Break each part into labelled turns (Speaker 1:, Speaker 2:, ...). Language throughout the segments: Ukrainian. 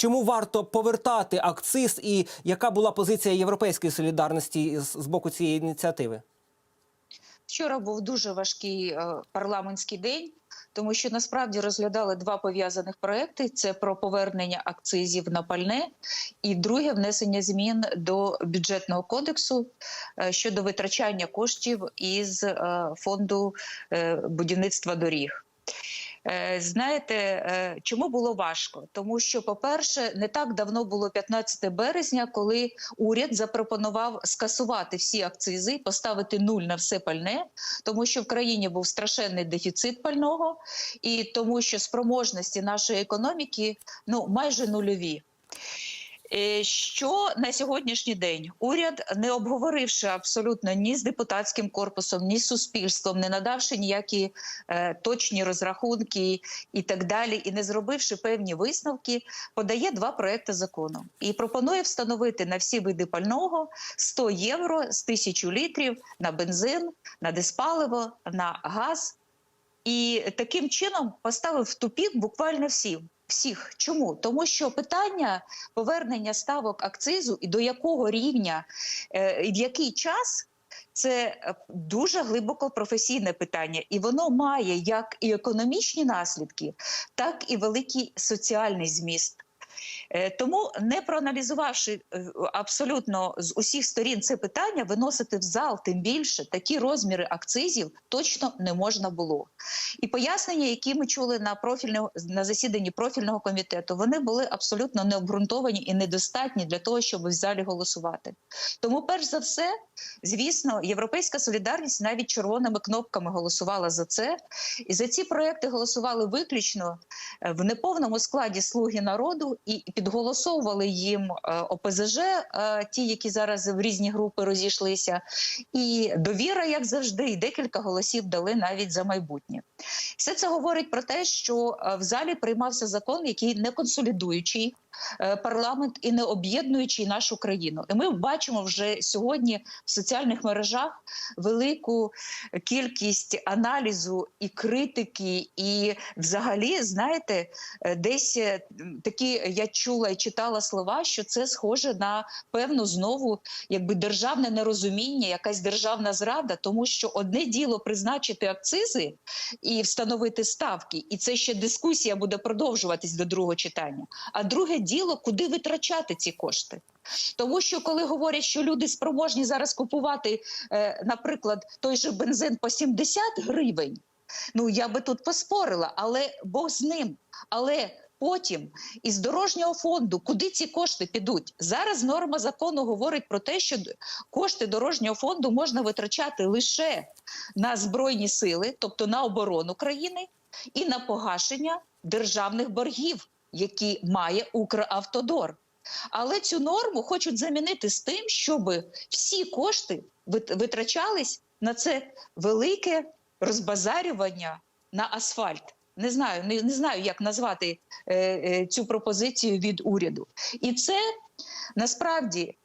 Speaker 1: чому варто повертати акциз, і яка була позиція європейської солідарності з, боку цієї ініціативи?
Speaker 2: Вчора був дуже важкий е, парламентський день, тому що насправді розглядали два пов'язаних проекти: це про повернення акцизів на пальне, і друге внесення змін до бюджетного кодексу е, щодо витрачання коштів із е, фонду будівництва доріг. Е, Знаєте, е, чому було важко? Тому що, по-перше, не так давно було 15 березня, коли уряд запропонував скасувати всі акцизи, поставити нуль на все пальне, тому що в країні був страшенний дефіцит пального, і тому що спроможності нашої економіки ну майже нульові. Е, Що на сьогоднішній день уряд, не обговоривши абсолютно ні з депутатським корпусом, ні з суспільством, не надавши ніякі е, точні розрахунки і так далі, і не зробивши певні висновки, подає два проекти закону і пропонує встановити на всі види пального 100 євро з тисячу літрів на бензин, на диспаливо, на газ. І таким чином поставив в тупік буквально всім. Всіх. Чому? Тому, що питання повернення ставок акцизу і до якого рівня е, і в який час це дуже глибоко професійне питання, і воно має як і економічні наслідки, так і великий соціальний зміст. Е, Тому, не проаналізувавши е, абсолютно з усіх сторін це питання, виносити в зал тим більше такі розміри акцизів точно не можна було. І пояснення, які ми чули на профільному на засіданні профільного комітету, вони були абсолютно необґрунтовані і недостатні для того, щоб в залі голосувати. Тому, перш за все, звісно, європейська солідарність навіть червоними кнопками голосувала за це, і за ці проекти голосували виключно в неповному складі слуги народу і підголосовували їм е, ОПЗЖ, е, ті, які зараз в різні групи розійшлися, і довіра, як завжди, і декілька голосів дали навіть за майбутнє. Все це говорить про те, що е, в залі приймався закон, який не консолідуючий е, парламент і не об'єднуючий нашу країну. І ми бачимо вже сьогодні в соціальних мережах велику кількість аналізу і критики, і взагалі, знаєте, е, десь такі я чула і читала слова, що це схоже на певну знову якби державне нерозуміння, якась державна зрада, тому що одне діло призначити акцизи встановити ставки, і це ще дискусія буде продовжуватись до другого читання. А друге діло, куди витрачати ці кошти. Тому що коли говорять, що люди спроможні зараз купувати, е, наприклад, той же бензин по 70 гривень, ну я би тут поспорила, але Бог з ним. Але потім із дорожнього фонду, куди ці кошти підуть? Зараз норма закону говорить про те, що кошти дорожнього фонду можна витрачати лише на збройні сили, тобто на оборону країни, і на погашення державних боргів, які має Укравтодор. Але цю норму хочуть замінити з тим, щоб всі кошти витрачались на це велике розбазарювання на асфальт. Не знаю, не, не знаю, як назвати е, е, цю пропозицію від уряду. І це насправді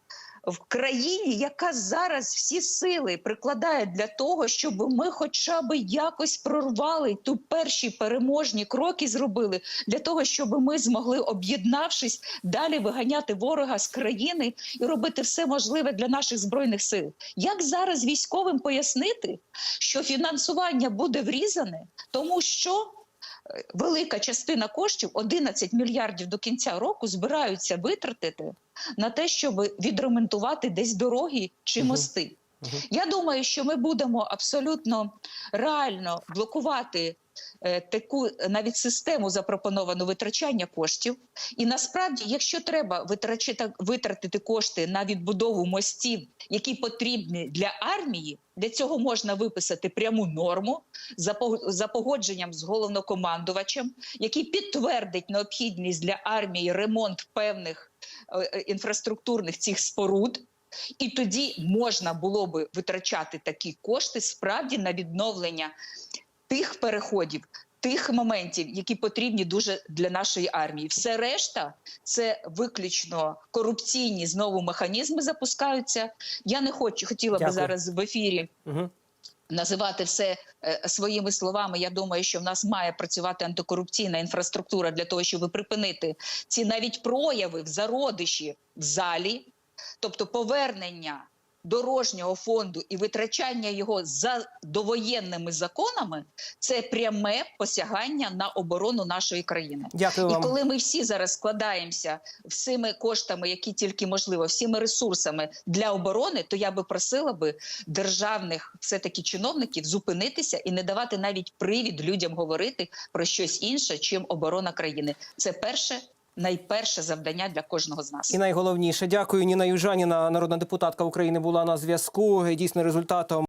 Speaker 2: в країні, яка зараз всі сили прикладає для того, щоб ми хоча б якось прорвали ту перші переможні кроки зробили для того, щоб ми змогли, об'єднавшись, далі виганяти ворога з країни і робити все можливе для наших збройних сил. Як зараз військовим пояснити, що фінансування буде врізане, тому що велика частина коштів 11 мільярдів до кінця року збираються витратити на те, щоб відремонтувати десь дороги чи мости. Я думаю, що ми будемо абсолютно реально блокувати таку навіть систему запропоновану витрачання коштів. І насправді, якщо треба витратити кошти на відбудову мостів, які потрібні для армії, для цього можна виписати пряму норму за, пог- за погодженням з головнокомандувачем, який підтвердить необхідність для армії ремонт певних е, е, інфраструктурних цих споруд. І тоді можна було би витрачати такі кошти справді на відновлення тих переходів, тих моментів, які потрібні дуже для нашої армії. Все решта це виключно корупційні знову механізми запускаються. Я не хочу хотіла би зараз в ефірі
Speaker 1: Угу.
Speaker 2: Називати все е, своїми словами. Я думаю, що в нас має працювати антикорупційна інфраструктура для того, щоб припинити ці навіть прояви в зародиші в залі, тобто повернення дорожнього фонду і витрачання його за довоєнними законами це пряме посягання на оборону нашої країни.
Speaker 1: Дякую
Speaker 2: І коли ми всі зараз складаємося всіми коштами, які тільки можливо, всіми ресурсами для оборони, то я би просила би державних все таки чиновників зупинитися і не давати навіть привід людям говорити про щось інше, чим оборона країни. Це перше. Найперше завдання для кожного з нас.
Speaker 1: І найголовніше, дякую. Ніна Южаніна, народна депутатка України, була на зв'язку. Дійсно, результатом.